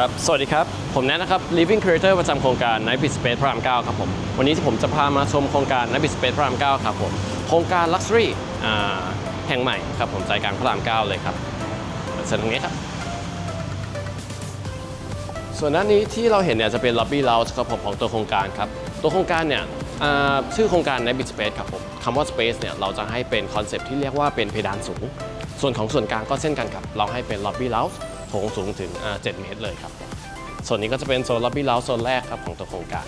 ครับ สวัสดีครับ ผมแนทนะครับ Living Creator ประจำโครงการ Night Bit Space พระราม 9 ครับผม วันนี้ผมจะพามาชมโครงการ Night Bit Space พระราม 9 ครับผม โครงการ Luxury อ่าแห่งใหม่ครับผมใจกลางพระราม 9 เลยครับเชิญตรงนี้ครับ ส่วนด้านนี้ที่เราเห็นเนี่ยจะเป็น Lobby Lounge ครับผมของตัวโครงการครับ ตัวโครงการเนี่ยอ่าชื่อโครงการ Night Bit Space ครับผมคำว่า Space เนี่ยเราจะให้เป็นคอนเซปที่เรียกว่าเป็นเพดานสูง ส่วนของส่วนกลางก็เช่นกันครับ เราให้เป็น Lobby Lounge งสูงถึง 7 เมตรเลยครับ ส่วนนี้ก็จะเป็นโซน Lobby Lounge โซนแรกครับของตัวโครงการ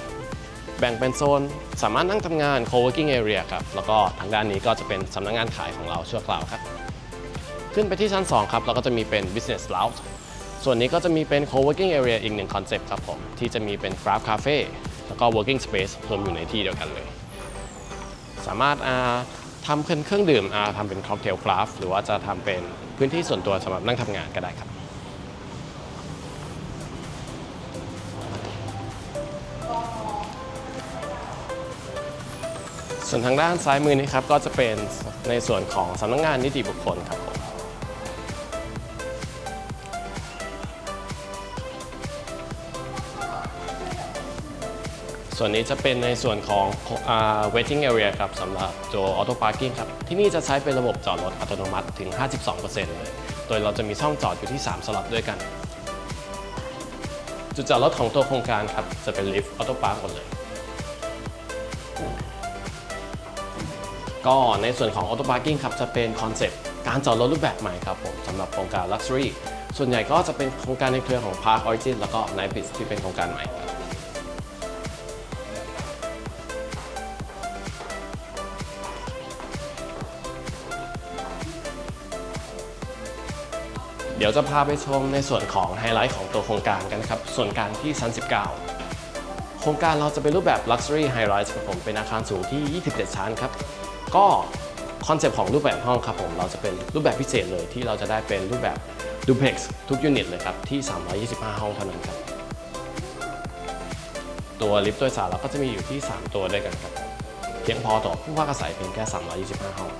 แบ่งเป็นโซนสามารถนั่งทำงาน co-working area ครับ แล้วก็ทางด้านนี้ก็จะเป็นสำนักงานขายของเราชั่วคราวครับ ขึ้นไปที่ชั้น 2 ครับเราก็จะมีเป็น business lounge ส่วนนี้ก็จะมีเป็น co-working area อีกหนึ่งคอนเซปต์ครับผม ที่จะมีเป็น craft cafe แล้วก็ working space รวมอยู่ในที่เดียวกันเลย สามารถอาทำเป็นเครื่องดื่มอาทำเป็น cocktail craft หรือว่าจะทำเป็นพื้นที่ส่วนตัวสำหรับนั่งทำงานก็ได้ครับ ส่วนทางด้านซ้ายมือนี้ครับก็จะเป็นในส่วนของสำนักงานนิติบุคคลครับผมส่วนนี้จะเป็นในส่วนของ waiting area ครับสำหรับตัว auto parking ครับ ที่นี่จะใช้เป็นระบบจอดรถอัตโนมัติถึง 52%เลย โดยเราจะมีช่องจอดอยู่ที่ 3 สล็อตด้วยกัน จุดจอดรถของตัวโครงการครับ จะเป็น lift auto park หมดเลย ก็ในส่วนของ auto parking ครับจะเป็นคอนเซปต์การจอดรถรูปแบบใหม่ครับผมสำหรับโครงการ luxury ส่วนใหญ่ก็จะเป็นโครงการในเครือของ Park Origin แล้วก็ Night Bit ที่เป็นโครงการใหม่เดี๋ยวจะพาไปชมในส่วนของไฮไลท์ของตัวโครงการกันนะครับ ส่วนกลางที่ชั้น 19 โครงการเราจะเป็นรูปแบบ Luxury High Rise ครับผมเป็นอาคารสูงที่ 27 ชั้นครับ ก็คอนเซปต์ของรูปแบบห้องครับผมเราจะเป็นรูปแบบพิเศษเลยที่เราจะได้เป็นรูปแบบดูเพ็กซ์ทุกยูนิตเลยครับที่ 325 ห้องเท่านั้นครับ ตัวลิฟต์โดยสารเราก็จะมีอยู่ที่ 3 ตัวด้วยกันครับ เพียงพอต่อผู้พักอาศัยเพียงแค่ 325 ห้อง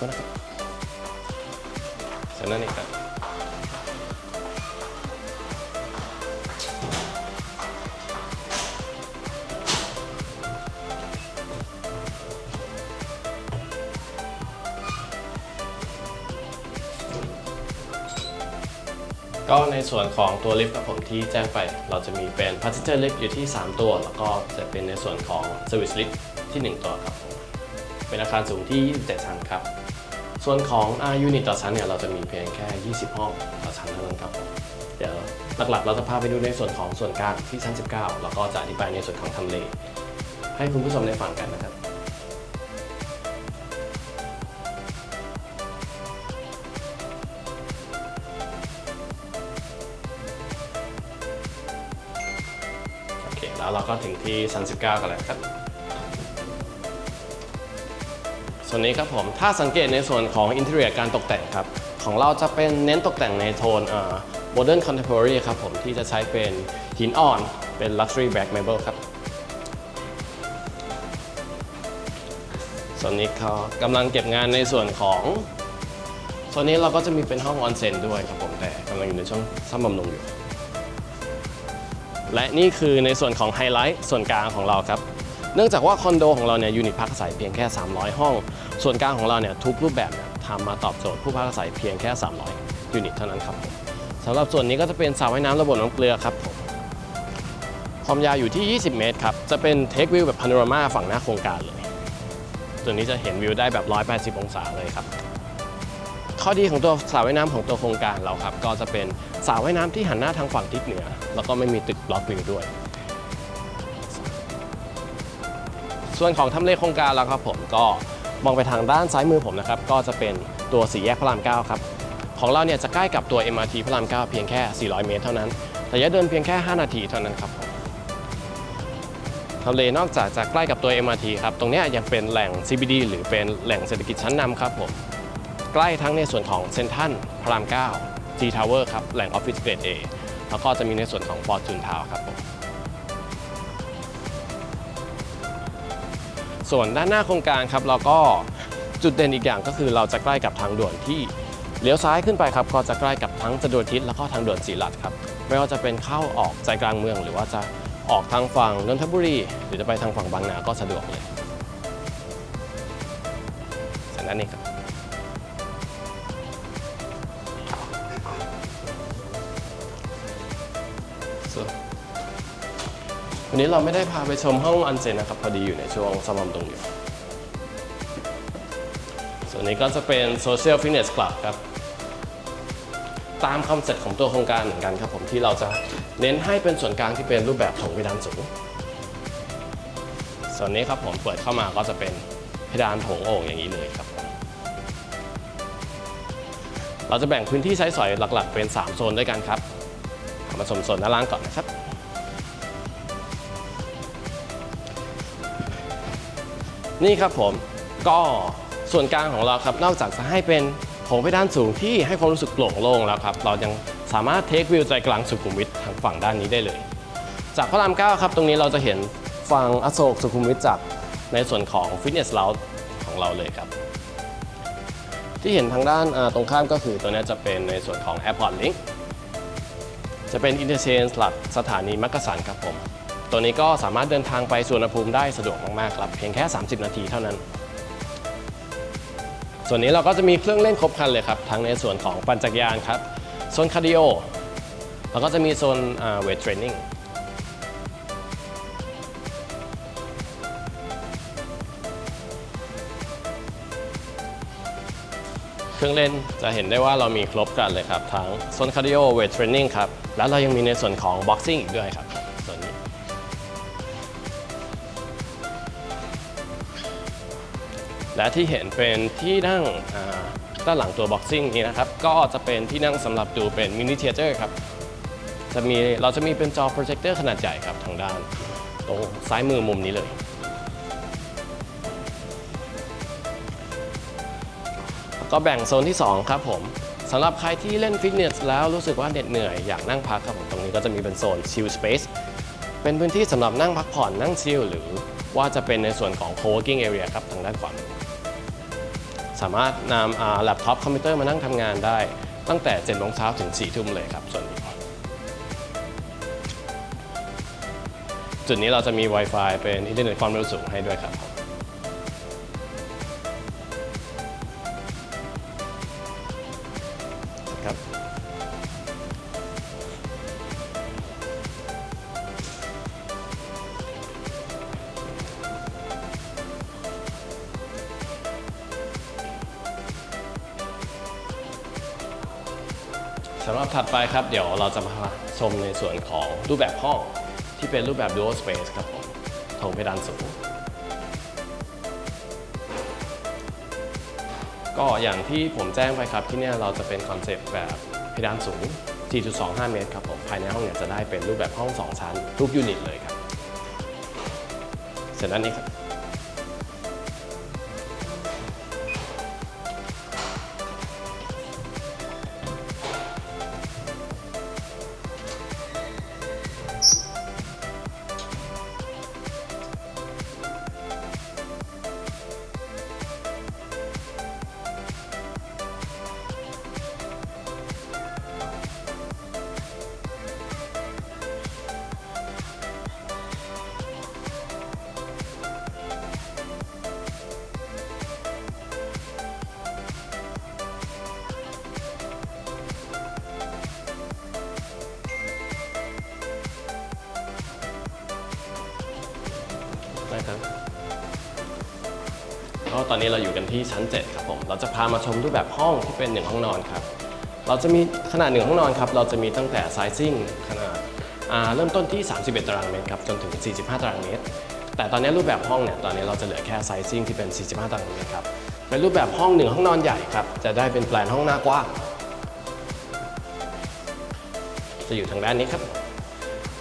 สักครู่นะครับเสร็จแล้วนี่ครับก็ในส่วนของตัวลิฟต์กับผมที่แจ้งไปเราจะมีเป็น passenger lift อยู่ที่ 3 ตัว แล้วก็จะเป็นในส่วนของ service lift ที่ 1 ตัวครับ เป็นอาคารสูงที่ 27ชั้นครับ ส่วนของอายูนิตต่อชั้นเนี่ยเราจะมีเพียงแค่ 20 ห้องต่อชั้นเท่านั้นครับผมเดี๋ยวหลักๆ เราจะพาไปดูในส่วนของส่วนกลางที่ชั้น 19 แล้วก็จะอธิบายในส่วนของทำเล ให้คุณผู้ชมได้ฟังกันนะครับโอเคแล้วเราก็ถึงที่ชั้น19 กันแล้วครับ ส่วนนี้ครับผมถ้าสังเกตในส่วนของอินเทอร์เนียการตกแต่งครับ ของเราจะเป็นเน้นตกแต่งในโทนโมเดิร์นคอนเทมพอร์ r ีครับผมที่จะใช้เป็นหินอ่อนเป็น Luxury Black Marble ครับ ส่วนนี้เขากำลังเก็บงานในส่วนของส่วนนี้เราก็จะมีเป็นห้องออนเซ็นด้วยครับผมแต่กำลังอยู่ในช่วงซ่อมบำรุงอยู่ และนี่คือในส่วนของไฮไลท์ส่วนกลางของเราครับ เนื่องจากว่าคอนโดของเราเนี่ยยูนิตพักอาศัยเพียงแค่ 300 ห้อง ส่วนกลางของเราเนี่ยทุกรูปแบบเนี่ยทำมาตอบโจทย์ผู้พักอาศัยเพียงแค่ 300 ยูนิตเท่านั้นครับสำหรับส่วนนี้ก็จะเป็นสระว่ายน้ำระบบน้ำเกลือครับผมความยาวอยู่ที่ 20 เมตรครับ จะเป็นเทควิวแบบพาโนรามาฝั่งหน้าโครงการเลย ตัวนี้จะเห็นวิวได้แบบ 180 องศาเลยครับ ข้อดีของตัวสระว่ายน้ำของตัวโครงการเราครับ ก็จะเป็นสระว่ายน้ำที่หันหน้าทางฝั่งทิศเหนือ แล้วก็ไม่มีตึกบล็อกวิวด้วย ส่วนของทำเลโครงการแล้วครับผมก็มองไปทางด้านซ้ายมือผมนะครับก็จะเป็นตัวสี่แยกพระราม9ครับของเราเนี่ยจะใกล้กับตัว MRT พระราม9เพียงแค่ 400 เมตรเท่านั้นระยะเดินเพียงแค่ 5 นาทีเท่านั้นครับผมทำเลนอกจากจะใกล้กับตัว MRT ครับ ตรงนี้ยยังเป็นแหล่ง CBD หรือเป็นแหล่งเศรษฐกิจชั้นนำครับผม ใกล้ทั้งในส่วนของเซนทันพระราม 9 G Tower ครับ แหล่งออฟฟิศเกรด A แล้วก็จะมีในส่วนของ Fortune Tower ครับผม ส่วนด้านหน้าโครงการครับเราก็จุดเด่นอีกอย่างก็คือเราจะใกล้กับทางด่วนที่เลี้ยวซ้ายขึ้นไปครับก็จะใกล้กับทั้งจดวดทิศแล้วก็ทางด่วนสีลัดครับไม่ว่าจะเป็นเข้าออกใจกลางเมือง หรือว่าจะออกทางฝั่งนนทบุรี หรือจะไปทางฝั่งบางนาก็สะดวกเลยเสร็จแล้วนี่ครับ วันนี้เราไม่ได้พาไปชมห้องอันเซ็นนะครับ พอดีอยู่ในช่วงสมำตรงอยู่ ส่วนนี้ก็จะเป็น Social Fitness Club ครับ ตามคอนเซ็ปต์ของตัวโครงการเหมือนกันครับผมที่เราจะเน้นให้เป็นส่วนกลางที่เป็นรูปแบบของเพดานสูง ส่วนนี้ครับผมเปิดเข้ามาก็จะเป็นเพดานโถงโอ่งอย่างนี้เลยครับผมเราจะแบ่งพื้นที่ใช้สอยหลักๆ เป็น 3 โซนด้วยกันครับมาชมโซนด้านล่างก่อนนะครับ นี่ครับผมก็ส่วนกลางของเราครับนอกจากจะให้เป็นโถงเพดานสูงที่ให้ความรู้สึกโปร่งโล่งแล้วครับเรายังสามารถเทควิวใจกลางสุขุมวิททางฝั่งด้านนี้ได้เลย จากพระราม 9 ครับ ตรงนี้เราจะเห็นฝั่งอโศกสุขุมวิทจากในส่วนของฟิตเนสเลาของเราเลยครับ ที่เห็นทางด้านตรงข้ามก็คือตัวนี้จะเป็นในส่วนของ Airport Link จะเป็น Interchange หลักสถานีมักกะสันครับผม ตัวนี้ก็สามารถเดินทางไปสุวรรณภูมิได้สะดวกมากๆครับเพียงแค่ 30 นาทีเท่านั้น ส่วนนี้เราก็จะมีเครื่องเล่นครบครันเลยครับทั้งในส่วนของปั่นจักรยานครับโซนคาร์ดิโอแล้วก็จะมีโซนเวทเทรนนิ่งเครื่องเล่นจะเห็นได้ว่าเรามีครบกันเลยครับ ทั้งโซนคาร์ดิโอเวทเทรนนิ่งครับ แล้วเรายังมีในส่วนของบ็อกซิ่งอีกด้วยครับ และที่เห็นเป็นที่นั่งด้านหลังตัวบ็อกซิ่งนี้นะครับ ก็จะเป็นที่นั่งสำหรับดูเป็นมินิเทเตอร์ครับจะมีเราจะมีเป็นจอโปรเจคเตอร์ขนาดใหญ่ครับทางด้านตรงซ้ายมือมุมนี้เลย ก็แบ่งโซนที่ 2 ครับผมสำหรับใครที่เล่นฟิตเนสแล้วรู้สึกว่าเหน็ดเหนื่อยอยากนั่งพักครับผมตรงนี้ก็จะมีเป็นโซนชิลสเปซเป็นพื้นที่สำหรับนั่งพักผ่อนนั่งชิลหรือว่าจะเป็นในส่วนของ co-working area ครับทางด้านขวามือ สามารถนำแล็ปท็อปคอมพิวเตอร์มานั่งทำงานได้ ตั้งแต่7โมงเช้าถึง4ทุ่มเลยครับส่วนนี้จุดนี้เราจะมี Wi-Fi เป็นอินเทอร์เน็ตความเร็วสูงให้ด้วยครับ ครับ เดี๋ยวเราจะมาชมในส่วนของรูปแบบห้องที่เป็นรูปแบบ dual space ครับผมโถงเพดานสูง ก็อย่างที่ผมแจ้งไปครับที่เนี่ยเราจะเป็นคอนเซปต์แบบเพดานสูง 4.25 เมตรครับผมภายในห้องเนี่ยจะได้เป็นรูปแบบห้อง 2 ชั้น ทุกยูนิตเลยครับ เสร็จแล้วนี้ครับ นะครับ ก็ตอนนี้เราอยู่กันที่ชั้น 7 ครับผม เราจะพามาชมรูปแบบห้องที่เป็นหนึ่งห้องนอนครับ เราจะมีขนาดหนึ่งห้องนอนครับ เราจะมีตั้งแต่ไซซิ่งขนาดาเริ่มต้นที่ 31 ตารางเมตรครับ จนถึง 45 ตารางเมตร แต่ตอนนี้รูปแบบห้องเนี่ย ตอนนี้เราจะเหลือแค่ไซซิ่งที่เป็น 45 ตารางเมตรครับ เป็นรูปแบบห้องหนึ่งห้องนอนใหญ่ครับ จะได้เป็นแปลนห้องหน้ากว้าง จะอยู่ทางด้านนี้ครับ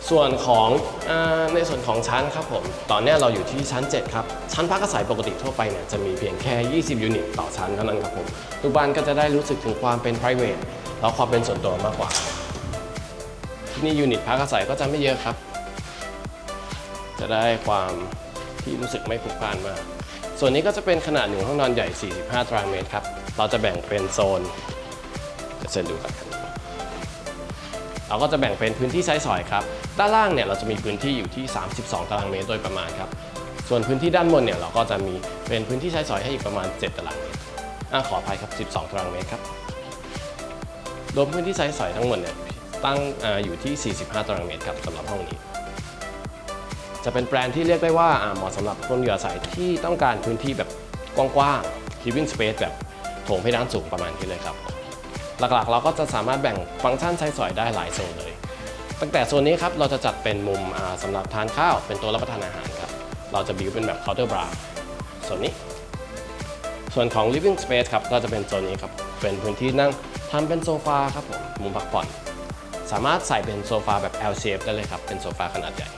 ส่วนของอในส่วนของชั้นครับผม ตอนนี้เราอยู่ที่ชั้น 7 ครับ ชั้นพักอาศัยปกติทั่วไปเนี่ยจะมีเพียงแค่ 20 ยูนิตต่อชั้นเท่านั้นครับผมทุกบ้านก็จะได้รู้สึกถึงความเป็น private แล้วความเป็นส่วนตัวมากกว่า ที่นี่ยูนิตพักอาศัยก็จะไม่เยอะครับ จะได้ความที่รู้สึกไม่พลุกพล่านมาก ส่วนนี้ก็จะเป็นขนาดหนึ่งห้องนอนใหญ่ 45 ตารางเมตรครับ เราจะแบ่งเป็นโซน จะเซ็นดูกันเราก็จะแบ่งเป็นพื้นที่ใช้สอยครับ ด้านล่างเนี่ยเราจะมีพื้นที่อยู่ที่ 32 ตารางเมตรโดยประมาณครับ ส่วนพื้นที่ด้านบนเนี่ยเราก็จะมีเป็นพื้นที่ใช้สอยให้อีกประมาณ 7 ตารางเมตรอะขออภัยครับ 12 ตารางเมตรครับ รวมพื้นที่ใช้สอยทั้งหมดเนี่ยตั้งอาอยู่ที่ 45 ตารางเมตรครับสำหรับห้องนี้ จะเป็นแบรนที่เรียกได้ว่าอ่าเหมาะสำหรับคนอยู่อาศัยที่ต้องการพื้นที่แบบกว้างๆ living space แบบโถงเพดานสูงประมาณนี้เลยครับ หลักๆ เราก็จะสามารถแบ่งฟังก์ชันใช้สอยได้หลายโซนเลย ตั้งแต่โซนนี้ครับเราจะจัดเป็นมุมอ่าสำหรับทานข้าว เป็นโต๊ะรับประทานอาหารครับ เราจะบิวเป็นแบบ counter bar ส่วนนี้ ส่วนของ living space ครับก็จะเป็นโซนนี้ครับ เป็นพื้นที่นั่งทำเป็นโซฟาครับผมมุมพักผ่อน สามารถใส่เป็นโซฟาแบบ L shape ได้เลยครับ เป็นโซฟาขนาดใหญ่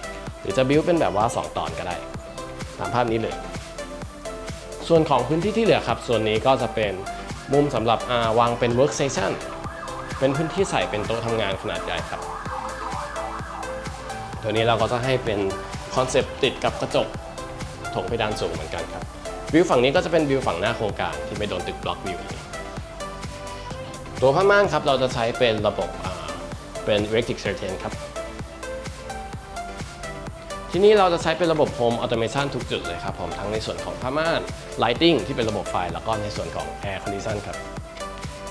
หรือจะบิวเป็นแบบว่า 2 ตอนก็ได้ ตามภาพนี้เลย ส่วนของพื้นที่ที่เหลือครับส่วนนี้ก็จะเป็นมุมสำหรับวางเป็น workstation เป็นพื้นที่ใส่เป็นโต๊ะทำงานขนาดใหญ่ครับ ตัวนี้เราก็จะให้เป็นคอนเซปต์ติดกับกระจกถงเพดานสูงเหมือนกันครับ วิวฝั่งนี้ก็จะเป็นวิวฝั่งหน้าโครงการที่ไม่โดนตึกบล็อกวิวตัวผ้าม่านครับเราจะใช้เป็นระบบเป็น electric curtain ครับ ที่นี่เราจะใช้เป็นระบบ Home Automation ทุกจุดเลยครับผมทั้งในส่วนของผ้าม่าน Lighting ที่เป็นระบบไฟ แล้วก็ในส่วนของ Air Condition ครับ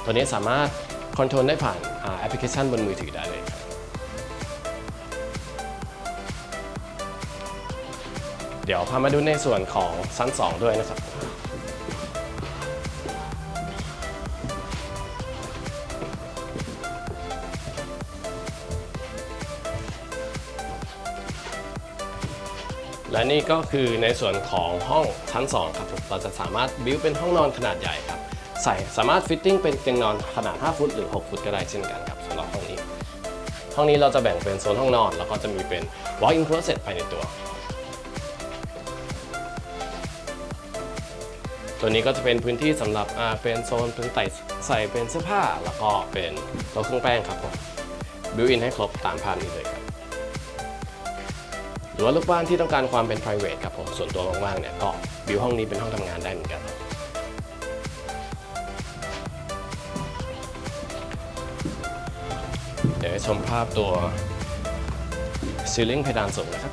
ตัวนี้สามารถคอนโทรลได้ผ่านแอปพลิเคชันบนมือถือได้เลยครับ เดี๋ยวพามาดูในส่วนของชั้น 2 ด้วยนะครับ และนี่ก็คือในส่วนของห้องชั้น 2 ครับเราจะสามารถบิวเป็นห้องนอนขนาดใหญ่ครับใส่สามารถฟิตติ้งเป็นเตียงนอนขนาด 5 ฟุตหรือ 6 ฟุตก็ได้เช่นกันครับสำหรับห้องนี้ ห้องนี้เราจะแบ่งเป็นโซนห้องนอน แล้วก็จะมีเป็น walk-in closet ภายในตัว ตัวนี้ก็จะเป็นพื้นที่สำหรับเป็นโซนพื้นใส่ใส่เป็นเสื้อผ้าแล้วก็เป็นโต๊ะเครื่องแป้งครับผมบิวอินให้ครบตามภาพนี้เลยครับหรือว่าลูกบ้านที่ต้องการความเป็น private ครับผมส่วนตัวว่างๆเนี่ยก็บิวห้องนี้เป็นห้องทำงานได้เหมือนกันเดี๋ยวชมภาพตัว ceiling เพดานสูงนะครับ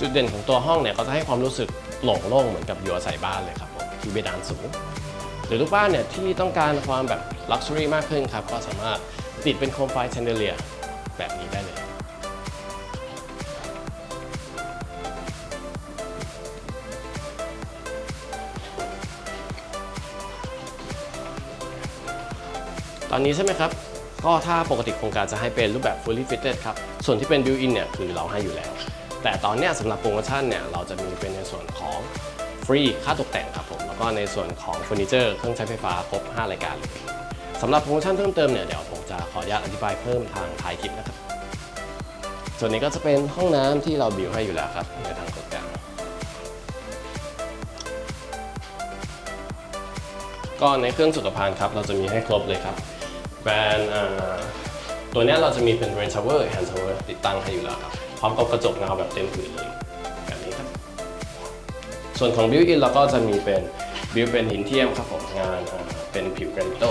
จุดเด่นของตัวห้องเนี่ยก็จะให้ความรู้สึก โหล่งโล่งเหมือนกับอยู่อาศัยบ้านเลยครับผมที่เพดานสูง หรือลูกบ้านเนี่ยที่ต้องการความแบบ luxury มากขึ้นครับก็สามารถติดเป็นโคมไฟแชนเดเลียแบบนี้ได้เลย ตอนนี้ใช่ไหมครับ ก็ถ้าปกติโครงการจะให้เป็นรูปแบบ fully fitted ครับ ส่วนที่เป็น built in เนี่ยคือเราให้อยู่แล้ว แต่ตอนนี้สำหรับโปรโมชั่นเนี่ยเราจะมีเป็นในส่วนของฟรีค่าตกแต่งครับผม แล้วก็ในส่วนของเฟอร์นิเจอร์เครื่องใช้ไฟฟ้าครบ 5 รายการเลยสำหรับโปรโมชั่นเพิ่มเติมเนี่ยเดี๋ยวผมจะขออนุญาตอธิบายเพิ่มทางท้ายคลิปนะครับ ส่วนนี้ก็จะเป็นห้องน้ำที่เราบิวให้อยู่แล้วครับในทางตกแต่งก็ในเครื่องสุขภัณฑ์ครับเราจะมีให้ครบเลยครับแบรนด์ตัวนี้เราจะมีเป็น rain shower hand shower ติดตั้งให้อยู่แล้วครับ ร้อมกับกระจกเงาแบบเต็มผืนเลยแบบนี้ครับ ส่วนของ built in เราก็จะมีเป็น built เป็นหินเทียมครับผมงานเป็นผิวแกรนิโต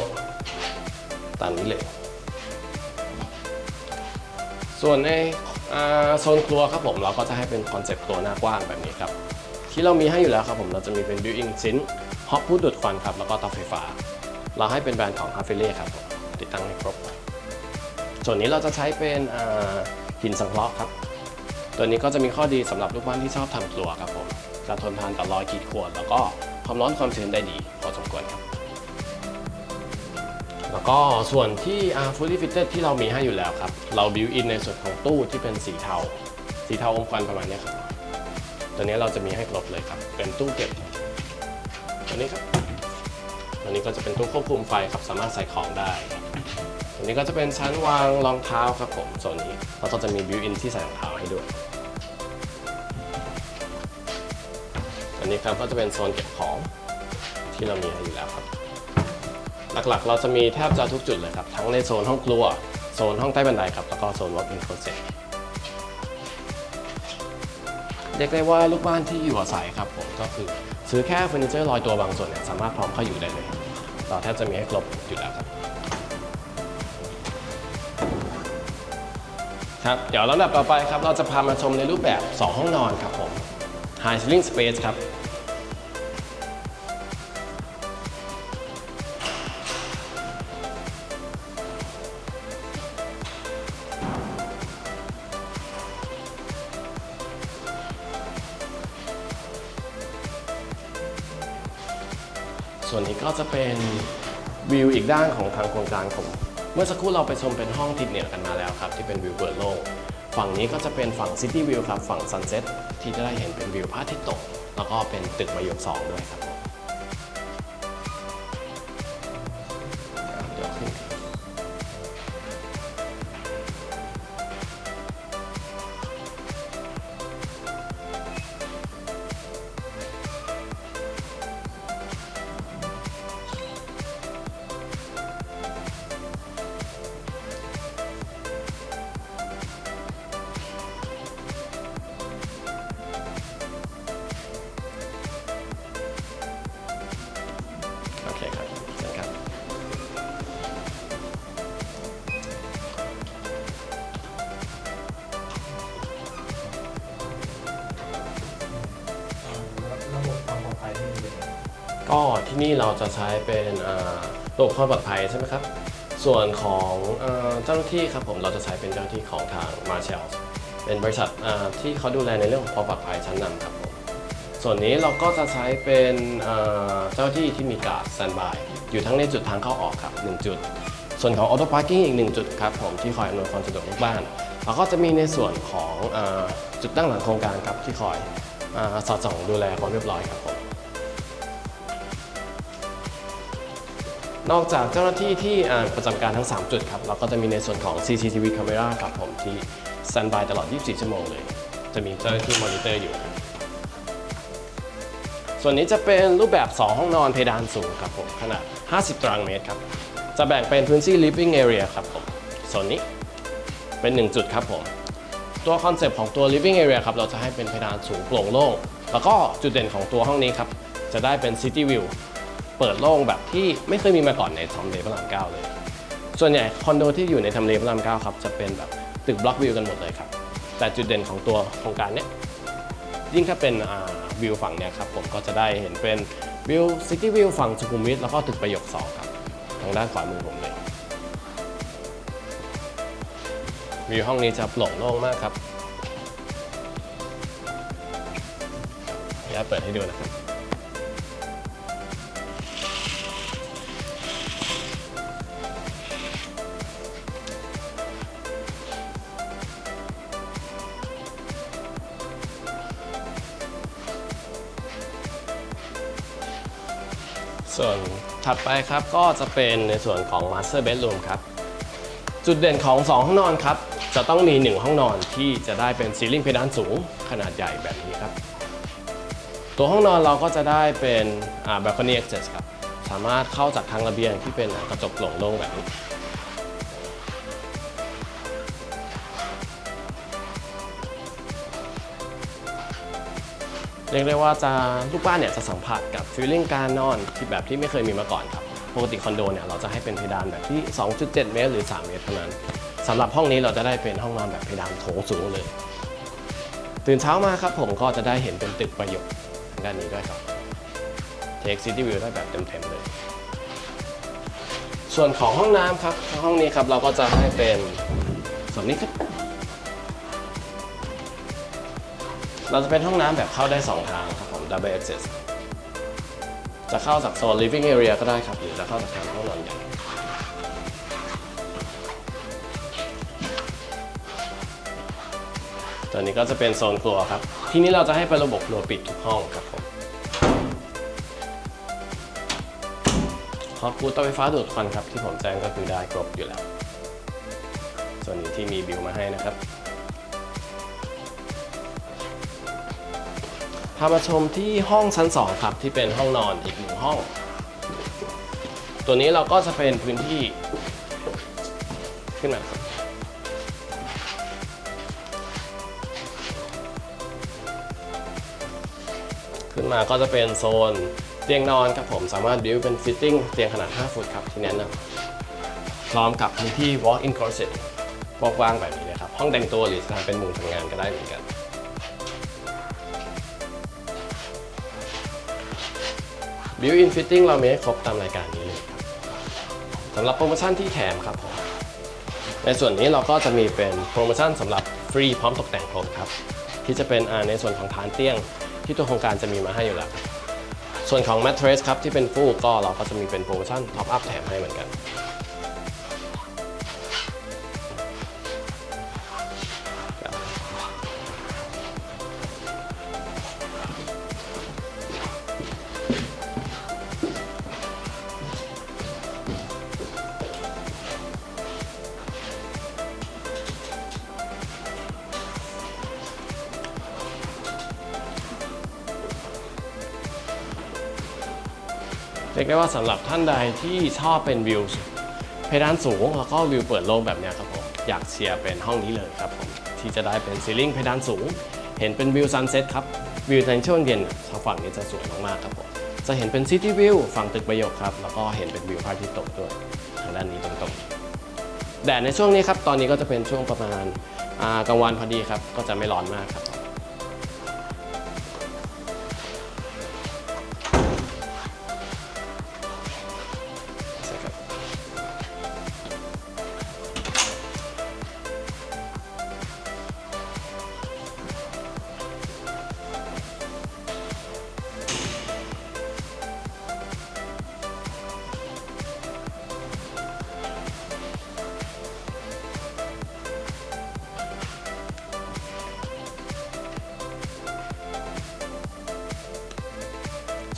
ตามนี้เลย ส่วนในโซนครัวครับผมเราก็จะให้เป็นคอนเซ็ปต์ครัวหน้ากว้างแบบนี้ครับที่เรามีให้อยู่แล้วครับผมเราจะมีเป็น built in ซินฮอปพูดดูดควันครับแล้วก็เตาไฟฟ้า เราให้เป็นแบรนด์ของ h a f i l e ครับติดตั้งให้ครบส่วนนี้เราจะใช้เป็นหินสังเคราะห์ครับ ตัวนี้ก็จะมีข้อดีสำหรับลูกบ้านที่ชอบทำครัวครับผมจะทนทานต่อรอยขีดข่วนแล้วก็ความร้อนความชื้นได้ดีพอสมควรครับแล้วก็ส่วนที่ uh, fully fitted ที่เรามีให้อยู่แล้วครับ เรา built in ในส่วนของตู้ที่เป็นสีเทา สีเทาอมควันประมาณนี้ครับ ตัวนี้เราจะมีให้ครบเลยครับ เป็นตู้เก็บ ตัวนี้ครับ ตัวนี้ก็จะเป็นตู้ควบคุมไฟครับ สามารถใส่ของได้ อันนี้ก็จะเป็นชั้นวางรองเท้าครับผมโซนนี้แล้วก็จะมีบิวอินที่ใส่รองเท้าให้ด้วย อันนี้ครับก็จะเป็นโซนเก็บของที่เรามีอยู่แล้วครับ หลักๆ เราจะมีแทบจะทุกจุดเลยครับ ทั้งในโซนห้องครัว โซนห้องใต้บันไดครับ แล้วก็โซน walk-in closet เรียกได้ว่าลูกบ้านที่อยู่อาศัยครับผมก็คือซื้อแค่เฟอร์นิเจอร์ลอยตัวบางส่วนเนี่ยสามารถพร้อมเข้าอยู่ได้เลย เราแทบจะมีให้ครบอยู่แล้วครับ ครับเดี๋ยวลำดับต่อไปครับเราจะพามาชมในรูปแบบ 2 ห้องนอนครับผม High Ceiling Space ครับส่วนนี้ก็จะเป็นวิวอีกด้านของทางโครงการผม เมื่อสักครู่เราไปชมเป็นห้องทิศเหนือกันมาแล้วครับ ที่เป็นวิวเปิดโล่งฝั่งนี้ก็จะเป็นฝั่งซิตี้วิวครับ ฝั่งซันเซ็ตที่จะได้เห็นเป็นวิวพระอาทิตย์ตก แล้วก็เป็นตึกมายกสองด้วยครับ จะใช้เป็นระบบความปลอดภัยใช่ไหมครับ ส่วนของเจ้าหน้าที่ครับผมเราจะใช้เป็นเจ้าหน้าที่ของทาง Marshall เป็นบริษัทที่เขาดูแลในเรื่องของความปลอดภัยชั้นนำครับผมส่วนนี้เราก็จะใช้เป็นเจ้าหน้าที่ที่มีการสแตนบายอยู่ทั้งในจุดทางเข้าออกครับ1จุด ส่วนของออโต้พาร์กิ้งอีก 1 จุดครับผมที่คอยอำนวยความสะดวกลูกบ้านแล้วก็จะมีในส่วนของอจุดตั้งหลังโครงการครับที่คอยอสอดส่องดูแลความเรียบร้อยครับผม นอกจากเจ้าหน้าที่ที่ประจำการทั้ง 3 จุดครับเราก็จะมีในส่วนของ CCTV camera ครับผมที่สแตนบายตลอด 24 ชั่วโมงเลย จะมีเจ้าหน้าที่มอนิเตอร์อยู่ ส่วนนี้จะเป็นรูปแบบ 2 ห้องนอนเพดานสูงครับผมขนาด 50 ตารางเมตรครับ จะแบ่งเป็นพื้นที่ living area ครับผมโซนนี้เป็น 1 จุดครับผม ตัวคอนเซปต์ของตัว living area ครับเราจะให้เป็นเพดานสูงโปร่งโล่งแล้วก็จุดเด่นของตัวห้องนี้ครับจะได้เป็น city view เปิดโล่งแบบที่ไม่เคยมีมาก่อนในทำเลพระรามเก้าเลย ส่วนใหญ่คอนโดที่อยู่ในทำเลพระรามเก้าครับจะเป็นแบบตึกบล็อกวิวกันหมดเลยครับ แต่จุดเด่นของตัวโครงการเนี้ยยิ่งถ้าเป็นวิวฝั่งเนี้ยครับผมก็จะได้เห็นเป็นวิวซิตี้วิวฝั่งสุขุมวิทแล้วก็ตึกประโยคสองครับ ทางด้านขวามือผมเลยวิวห้องนี้จะโปร่งโล่งมากครับออนุญาเปิดให้ดูนะครับ ส่วนถัดไปครับก็จะเป็นในส่วนของ Master Bedroom ครับ จุดเด่นของ 2 ห้องนอนครับ จะต้องมี 1 ห้องนอนที่จะได้เป็นซีลิ่งเพดานสูงขนาดใหญ่แบบนี้ครับ ตัวห้องนอนเราก็จะได้เป็นแบบคอนีเอ็กเซสครับ สามารถเข้าจากทางระเบียงที่เป็นกระจกโปร่งโล่งแบบนี้ เรียกได้ว่าจะลูกบ้านเนี่ยจะสัมผัสกับฟีลลิ่งการนอนที่แบบที่ไม่เคยมีมาก่อนครับปกติคอนโดเนี่ยเราจะให้เป็นเพดานแบบที่ 2.7 เมตรหรือ 3 เมตรเท่านั้นสำหรับห้องนี้เราจะได้เป็นห้องนอนแบบเพดานโถงสูงเลย ตื่นเช้ามาครับผมก็จะได้เห็นเป็นตึกประโยคทางด้านนี้ด้วยครับเทคซิตี้วิวได้แบบเต็มๆเลย ส่วนของห้องน้ำครับห้องนี้ครับเราก็จะให้เป็นส่วนนี้ครับ เราจะเป็นห้องน้ำแบบเข้าได้ 2 ทางครับผม double access จะเข้าจากโซน living area ก็ได้ครับ หรือจะเข้าจากทางห้องนอนใหญ่ตัวนี้ก็จะเป็นโซนครัวครับ ที่นี้เราจะให้เป็นระบบครัวปิดทุกห้องครับผมขอบคูเตาไฟฟ้าดูดควันครับ ที่ผมแจ้งก็คือได้ครบอยู่แล้ว ส่วนนี้ที่มีบิวมาให้นะครับ พามาชมที่ห้องชั้น 2 ครับ ที่เป็นห้องนอนอีกหนึ่งห้อง ตัวนี้เราก็จะเป็นพื้นที่ขึ้นมาครับขึ้นมาก็จะเป็นโซนเตียงนอนครับผมสามารถบิวเป็นฟิตติ้งเตียงขนาด 5 ฟุตครับที่แนะนำพร้อมกับพื้นที่ walk-in closet กว้างๆแบบนี้เลยครับ ห้องแต่งตัวหรือสถานเป็นมุมทำงานก็ได้เหมือนกัน บิวอินฟิตติ้งเรามีให้ครบตามรายการนี้เลยครับสำหรับโปรโมชั่นที่แถมครับผมในส่วนนี้เราก็จะมีเป็นโปรโมชั่นสำหรับฟรีพร้อมตกแต่งครบครับ ที่จะเป็นในส่วนของฐานเตียงที่ตัวโครงการจะมีมาให้อยู่แล้ว ส่วนของ mattress ครับที่เป็นฟูกก็เราก็จะมีเป็นโปรโมชั่นท็อปอัพแถมให้เหมือนกัน รียกได้ว่าสำหรับท่านใดที่ชอบเป็นวิวเพดานสูง แล้วก็วิวเปิดโล่งแบบนี้ครับผมอยากเชียร์เป็นห้องนี้เลยครับผมที่จะได้เป็นซีลิ่งเพดานสูง เห็นเป็นวิวซันเซ็ตครับวิวในช่วงเย็นทางฝั่งนี้จะสวยมากๆครับผมจะเห็นเป็นซิตี้วิวฝั่งตึกประโยคครับแล้วก็เห็นเป็นวิวพระอาทิตย์ตกด้วยทางด้านนี้ตรงๆแดดในช่วงนี้ครับตอนนี้ก็จะเป็นช่วงประมาณกลางวันพอดีครับก็จะไม่ร้อนมากครับ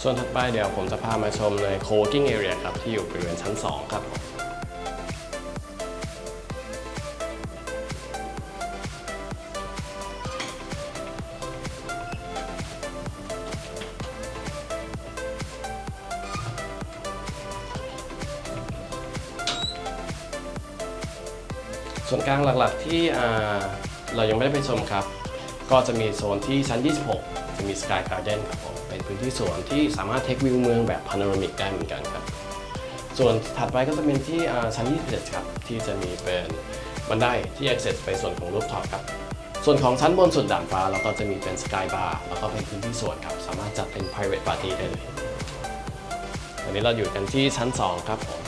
ส่วนถัดไปเดี๋ยวผมจะพามาชมใน co-working area ครับ ที่อยู่บริเวณชั้น 2 ครับส่วนกลางหลักๆที่เรายังไม่ได้ไปชมครับ ก็จะมีโซนที่ชั้น 26 จะมี Sky Garden ครับผมเป็นพื้นที่สวนที่สามารถเทควิวเมืองแบบพาโนรามิกได้เหมือนกันครับ ส่วนถัดไปก็จะเป็นที่ชั้น27ครับที่จะมีเป็นบันไดที่ access ไปส่วนของรูฟท็อปครับส่วนของชั้นบนสุดด่านฟ้าเราก็จะมีเป็น Sky Bar แล้วก็เป็นพื้นที่สวนครับ สามารถจัดเป็น private party ได้เลยวันนี้เราอยู่กันที่ชั้น 2 ครับผม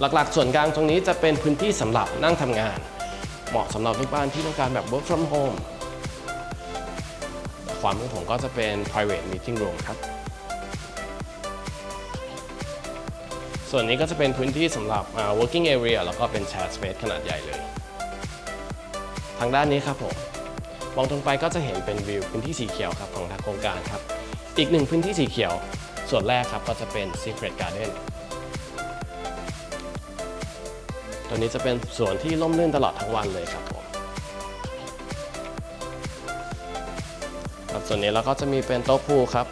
หลักๆ ส่วนกลางตรงนี้จะเป็นพื้นที่สำหรับนั่งทำงาน เหมาะสำหรับลูกบ้านที่ต้องการแบบ work from home ขวามือผมก็จะเป็น private meeting room ครับ ส่วนนี้ก็จะเป็นพื้นที่สำหรับ working area แล้วก็เป็น chat space ขนาดใหญ่เลย ทางด้านนี้ครับผม มองตรงไปก็จะเห็นเป็นวิวพื้นที่สีเขียวครับของทางโครงการครับ อีกหนึ่งพื้นที่สีเขียว ส่วนแรกครับก็จะเป็น secret garden ตัวนี้จะเป็นสวนที่ร่มรื่นตลอดทั้งวันเลยครับผม ส่วนนี้เราก็จะมีเป็นโต๊ะพูครับ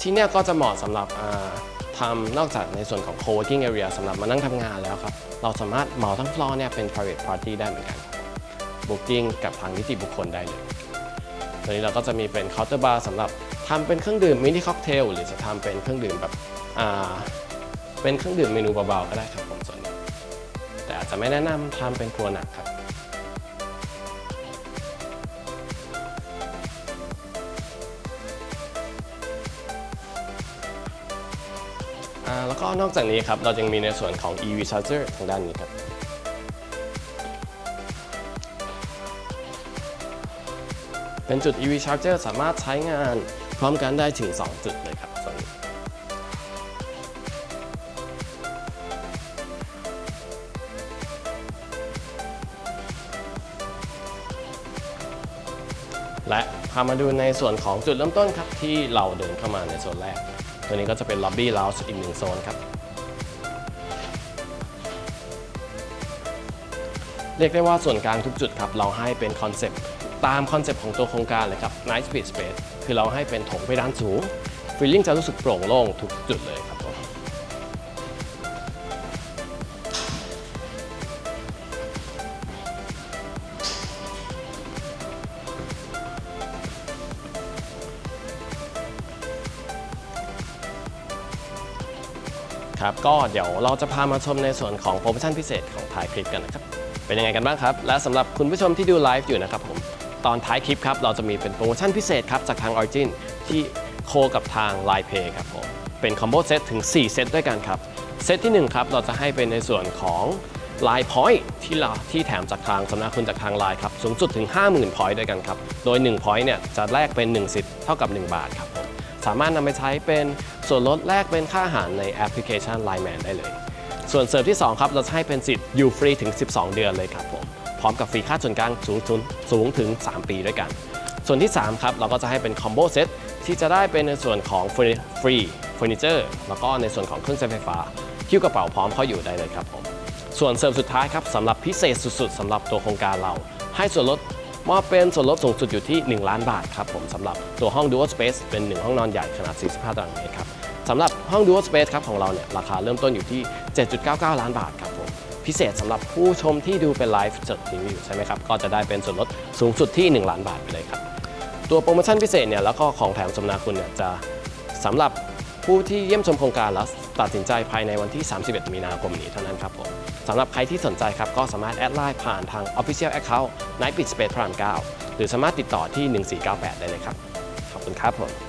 ที่เนี่ยก็จะเหมาะสำหรับทำนอกจากในส่วนของ co-working area สำหรับมานั่งทำงานแล้วครับ เราสามารถเหมาทั้งฟลอร์เนี่ยเป็น private party ได้เหมือนกันบ booking กับทางนิติบุคคลได้เลยตัวนี้เราก็จะมีเป็น counter bar สำหรับทำเป็นเครื่องดื่มมินิค็อกเทลหรือจะทำเป็นเครื่องดื่มแบบอ่าเป็นเครื่องดื่มเมนูเบาๆก็ได้ครับผมส่วนนี้แต่อาจจะไม่แนะนำทำเป็นครัวหนักครับ แล้วก็นอกจากนี้ครับ เรายังมีในส่วนของ EV Charger ทางด้านนี้ครับเป็นจุด EV Charger สามารถใช้งานพร้อมกันได้ถึง 2 จุดเลยครับส่วนนี้และพามาดูในส่วนของจุดเริ่มต้นครับที่เราเดินเข้ามาในโซนแรก ตัวนี้ก็จะเป็นล็อบบี้ลาวส์อีกหนึ่งโซนครับ เรียกได้ว่าส่วนกลางทุกจุดครับ เราให้เป็นคอนเซปต์ตามคอนเซปต์ของตัวโครงการเลยครับ Night Speed Space คือเราให้เป็นโถงเพดานสูงฟีลลิ่งจะรู้สึกโปร่งโล่งทุกจุดเลยครับ ครับก็เดี๋ยวเราจะพามาชมในส่วนของโปรโมชั่นพิเศษของท้ายคลิปกันนะครับ เป็นยังไงกันบ้างครับ และสำหรับคุณผู้ชมที่ดูไลฟ์อยู่นะครับผมตอนท้ายคลิปครับเราจะมีเป็นโปรโมชั่นพิเศษครับจากทาง Origin ที่โคกับทาง Line Pay ครับผมเป็นคอมโบเซตถึง 4 เซตด้วยกันครับเซตที่1ครับเราจะให้เป็นในส่วนของ Line Point ที่เราที่แถมจากทางสำนักคุณจากทาง Line ครับสูงสุดถึง 50,000 Point ด้วยกันครับ โดย1 Point เนี่ยจะแลกเป็น 1 สิทธิ์เท่ากับ 1 บาทครับผ สามารถนำไปใช้เป็นส่วนลดแลกเป็นค่าอาหารในแอปพลิเคชัน Line Man ได้เลย ส่วนเสริมที่ 2 ครับ เราจะให้เป็นสิทธิ์อยู่ฟรีถึง 12 เดือนเลยครับผมพร้อมกับฟรีค่าส่วนกลางสูงถึงสูงถึง 3 ปีด้วยกัน ส่วนที่ 3 ครับ เราก็จะให้เป็นคอมโบเซตที่จะได้เป็นในส่วนของฟรีฟรีเฟอร์นิเจอร์แล้วก็ในส่วนของเครื่องใช้ไฟฟ้าคิ้วกระเป๋าพร้อมเข้าอยู่ได้เลยครับผมส่วนเสริมสุดท้ายครับสำหรับพิเศษสุดๆสำหรับตัวโครงการเรา ให้ส่วนลด มอบเป็นส่วนลดสูงสุดอยู่ที่ 1 ล้านบาทครับผมสำหรับตัวห้อง Dual Space เป็น 1 ห้องนอนใหญ่ขนาด 45 ตารางเมตรครับสำหรับห้อง Dual Space ครับของเราเนี่ยราคาเริ่มต้นอยู่ที่ 7.99 ล้านบาทครับผมพิเศษสำหรับผู้ชมที่ดูเป็นไลฟ์สดนี้อยู่ใช่ไหมครับก็จะได้เป็นส่วนลดสูงสุดที่ 1 ล้านบาทไปเลยครับตัวโปรโมชั่นพิเศษเนี่ยแล้วก็ของแถมสมนาคุณเนี่ยจะสำหรับผู้ที่เยี่ยมชมโครงการแล้วตัดสินใจภายในวันที่ 31 มีนาคมนี้เท่านั้นครับผม สำหรับใครที่สนใจครับก็สามารถแอดไลน์ผ่านทาง Official Account Night Beat Space พระราม9หรือสามารถติดต่อที่ 1498 ได้เลยครับ ขอบคุณครับผม